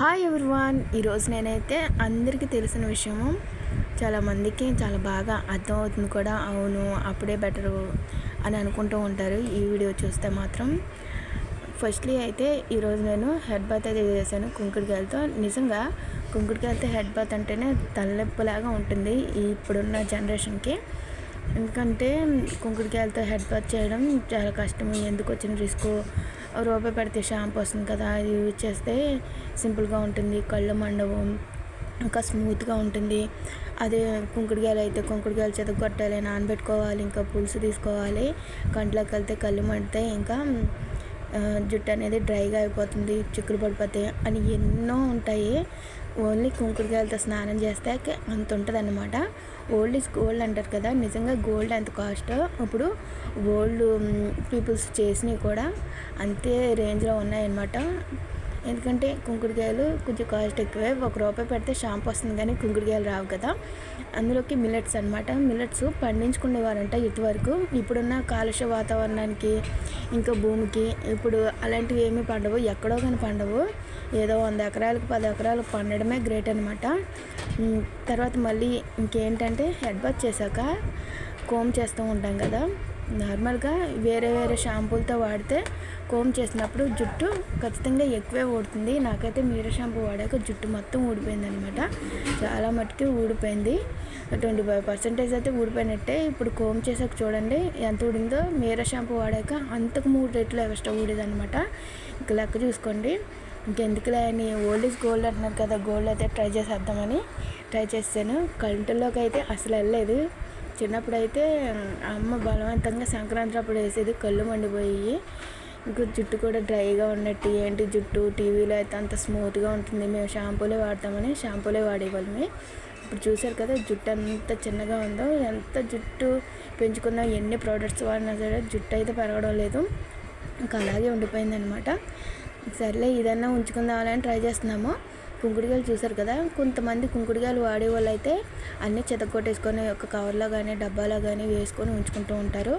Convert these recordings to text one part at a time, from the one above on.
Hi everyone ఈరోజు నేనైతే అందరికీ తెలిసిన విషయము చాలామందికి చాలా బాగా అర్థమవుతుంది కూడా అవును అప్పుడే బెటరు అని అనుకుంటూ ఉంటారు. ఈ వీడియో చూస్తే మాత్రం. ఫస్ట్లీ అయితే ఈరోజు నేను హెడ్ బాత్ అయితే చేశాను కుంకుడుకాయలతో నిజంగా కుంకుడుకాయలతో హెడ్ బాత్ అంటేనే తలనొప్పిలాగా ఉంటుంది ఇప్పుడున్న జనరేషన్కి. ఎందుకంటే కుంకుడుకాయలతో హెడ్ బాత్ చేయడం చాలా కష్టం ఎందుకు వచ్చిన రిస్క్? రూపాయి పెడితే షాంపూ వస్తుంది కదా అది యూజ్ చేస్తే సింపుల్గా ఉంటుంది. కళ్ళు మండవు ఇంకా స్మూత్గా ఉంటుంది. అదే కుంకుడుగాయలు అయితే కుంకుడుకాయలు చెదగొట్టాలి నానబెట్టుకోవాలి ఇంకా పులుసు తీసుకోవాలి. కంట్లోకి వెళ్తే కళ్ళు మండితే ఇంకా జుట్టు అనేది డ్రైగా అయిపోతుంది చిక్కులు పడిపోతాయి అని ఎన్నో ఉంటాయి. ఓన్లీ కుంకుడుకాయలతో స్నానం చేస్తే అంత ఉంటుంది అనమాట ఓల్డ్ ఇస్ గోల్డ్ అంటారు కదా నిజంగా గోల్డ్ ఎంత కాస్ట్ ఇప్పుడు ఓల్డ్ పీపుల్స్ చేసినవి కూడా అంతే రేంజ్లో ఉన్నాయన్నమాట. ఎందుకంటే కుంకుడుకాయలు కొంచెం కాస్ట్ ఎక్కువే. ఒక రూపాయి పెడితే షాంపూ వస్తుంది కానీ కుంకుడుకాయలు రావు కదా. అందులోకి మిల్లెట్స్ అనమాట మిల్లెట్స్ పండించుకునేవారంట ఇటువరకు. ఇప్పుడున్న కాలుష్య వాతావరణానికి ఇంకా భూమికి ఇప్పుడు అలాంటివి ఏమీ పండవు. ఎక్కడో కానీ పండవు. ఏదో వంద ఎకరాలకు పది ఎకరాలకు పండడమే గ్రేట్ అనమాట తర్వాత మళ్ళీ ఇంకేంటంటే హెడ్ బాత్ చేశాక కోమ్ చేస్తూ ఉంటాం కదా. నార్మల్గా వేరే వేరే షాంపూలతో వాడితే కోమ్ చేసినప్పుడు జుట్టు ఖచ్చితంగా ఎక్కువే ఊడుతుంది. నాకైతే మీర షాంపూ వాడాక జుట్టు మొత్తం ఊడిపోయింది అనమాట చాలా మట్టుకి ఊడిపోయింది. ట్వంటీ ఫైవ్ పర్సెంటేజ్ అయితే ఊడిపోయినట్టే ఇప్పుడు కోమ్ చేసాక చూడండి ఎంత ఊడిందో. మీర షాంపూ వాడాక అంతకు మూడు రేట్లు ఎక్స్ట్రా ఊడేది అనమాట ఇంకా లెక్క చూసుకోండి. ఇంకెందుకులే అని ఓల్డ్ ఈజ్ గోల్డ్ అంటున్నారు కదా గోల్డ్ అయితే ట్రై చేసేద్దామని ట్రై చేస్తాను. కంటిలోకి అయితే అసలు వెళ్ళలేదు. చిన్నప్పుడు అయితే అమ్మ బలవంతంగా సంక్రాంతి అప్పుడు వేసేది కళ్ళు మండిపోయి ఇంకా జుట్టు కూడా డ్రైగా ఉన్నట్టు ఏంటి జుట్టు టీవీలో అయితే అంత స్మూత్గా ఉంటుంది మేము షాంపూలే వాడతామని షాంపూలే వాడేవాళ్ళమే. ఇప్పుడు చూసారు కదా జుట్టు ఎంత చిన్నగా ఉందో ఎంత జుట్టు పెంచుకుందాం ఎన్ని ప్రోడక్ట్స్ వాడినా సరే జుట్టు అయితే పెరగడం లేదు. ఇంకా అలాగే ఉండిపోయిందనమాట. సర్లే ఇదన్నా ఉంచుకుందామని ట్రై చేస్తున్నాము. కుంకుడుకాయలు చూసారు కదా? కొంతమంది కుంకుడుగాయలు వాడే వాళ్ళు అయితే అన్నీ చెతకొట్టేసుకొని ఒక కవర్లో కానీ డబ్బాలో కానీ వేసుకొని ఉంచుకుంటూ ఉంటారు.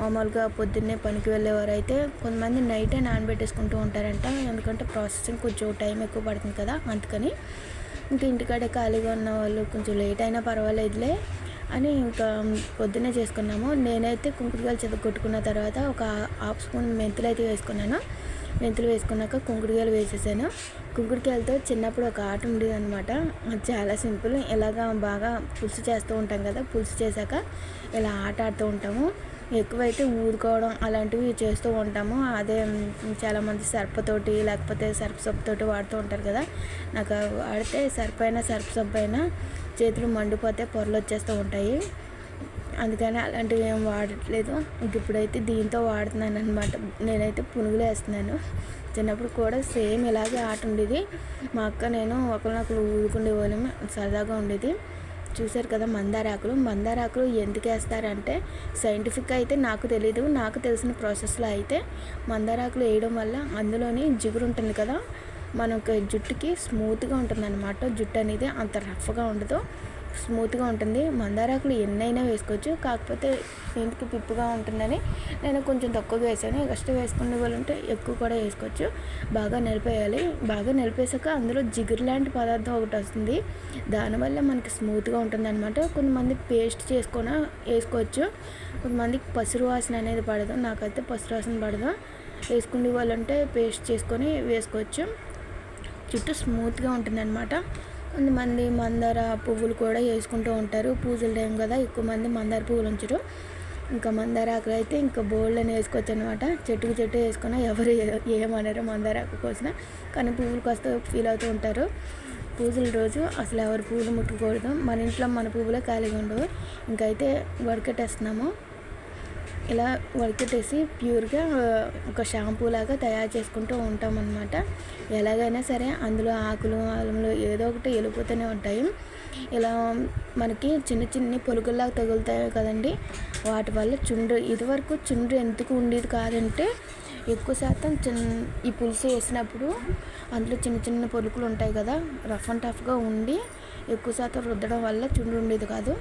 మామూలుగా పొద్దున్నే పనికి వెళ్ళేవారు అయితే కొంతమంది నైటే నానబెట్టేసుకుంటూ ఉంటారంట. ఎందుకంటే ప్రాసెసింగ్ కొంచెం టైం ఎక్కువ పడుతుంది కదా అందుకని. ఇంకా ఇంటికాడే ఖాళీగా ఉన్న వాళ్ళు కొంచెం లేట్ అయినా పర్వాలేదులే అని ఇంకా పొద్దున్నే చేసుకున్నాము. నేనైతే కుంకుడుకాయలు కొట్టుకున్న తర్వాత ఒక హాఫ్ స్పూన్ మెంతులు అయితే వేసుకున్నాను. మెంతులు వేసుకున్నాక కుంకుడుకాయలు వేసేసాను. కుంకుడుకాయలతో చిన్నప్పుడు ఒక ఆట ఉండేది అనమాట చాలా సింపుల్. ఇలాగా బాగా పులుసు చేస్తూ ఉంటాం కదా పులుసు చేశాక ఇలా ఆట ఆడుతూ ఉంటాము. ఎక్కువైతే ఊదుకోవడం అలాంటివి చేస్తూ ఉంటాము. అదే చాలామంది సర్పతోటి లేకపోతే సర్ప సబ్బుతోటి వాడుతూ ఉంటారు కదా నాకు వాడితే సర్ప అయినా సర్ప సబ్బు అయినా చేతులు మండిపోతే పొరలు వచ్చేస్తూ ఉంటాయి. అందుకని అలాంటివి ఏం వాడట్లేదు. ఇంక ఇప్పుడైతే దీంతో వాడుతున్నాను అనమాట నేనైతే పునుగులు వేస్తున్నాను. చిన్నప్పుడు కూడా సేమ్ ఇలాగే ఆట ఉండేది. మా అక్క నేను ఒకరినొకరు ఊరుకుండేవాళ్ళం సరదాగా ఉండేది. చూశారు కదా మందారాకులు. మందారాకులు ఎందుకు వేస్తారంటే సైంటిఫిక్గా అయితే నాకు తెలీదు. నాకు తెలిసిన ప్రాసెస్లో అయితే మందారాకులు వేయడం వల్ల అందులోని జిగురు ఉంటుంది కదా మనకు జుట్టుకి స్మూత్గా ఉంటుంది అనమాట జుట్టు అనేది అంత రఫ్గా ఉండదు. స్మూత్గా ఉంటుంది. మందారాకులు ఎన్నైనా వేసుకోవచ్చు. కాకపోతే ఇంటికి పిప్పుగా ఉంటుందని నేను కొంచెం తక్కువగా వేసాను. ఎక్స్ట్రా వేసుకునే వాళ్ళు ఉంటే ఎక్కువ కూడా వేసుకోవచ్చు. బాగా నిలిపేయాలి. బాగా నిలిపేసాక అందులో జిగురు లాంటి పదార్థం ఒకటి వస్తుంది. దానివల్ల మనకి స్మూత్గా ఉంటుంది అనమాట కొంతమంది పేస్ట్ చేసుకొని వేసుకోవచ్చు. కొంతమందికి పసురు వాసన అనేది పడదు. నాకైతే పసురు వాసన పడదు. వేసుకునే వాళ్ళు ఉంటే పేస్ట్ చేసుకొని వేసుకోవచ్చు. జుట్టు స్మూత్గా ఉంటుంది అనమాట కొంతమంది మందార పువ్వులు కూడా వేసుకుంటూ ఉంటారు. పూజల టైం కదా ఎక్కువ మంది మందార పువ్వులు ఉంచరు. ఇంకా మందార ఆకులు అయితే ఇంకా బోల్డ్ అని వేసుకోవచ్చు అనమాట చెట్టుకు చెట్టు వేసుకున్నా ఎవరు ఏమనరు మందార ఆకు కోసిన. కానీ పువ్వులు వస్తే ఫీల్ అవుతూ ఉంటారు. పూజల రోజు అసలు ఎవరు పువ్వులు ముట్టుకోకూడదు. మన ఇంట్లో మన పువ్వులే ఖాళీగా ఉండవు. ఇంకైతే వడకట్టేస్తున్నాము. ఇలా వడకట్టేసి ప్యూర్గా ఒక షాంపూ లాగా తయారు చేసుకుంటూ ఉంటాం అన్నమాట ఎలాగైనా సరే అందులో ఆకులు అలంలో ఏదో ఒకటి వెళ్ళిపోతూనే ఉంటాయి. ఇలా మనకి చిన్న చిన్ని పొలుగుల్లాగా తగులుతాయి కదండి. వాటి వల్ల చుండ్రు ఇదివరకు చుండ్రు ఎందుకు ఉండేది కాదంటే ఎక్కువ శాతం చిన్న ఈ పులుసు వేసినప్పుడు అందులో చిన్న చిన్న పొలుకులు ఉంటాయి కదా రఫ్ అండ్ టఫ్గా ఉండి ఎక్కువ శాతం రుద్దడం వల్ల చుండ్రు ఉండేది కాదు.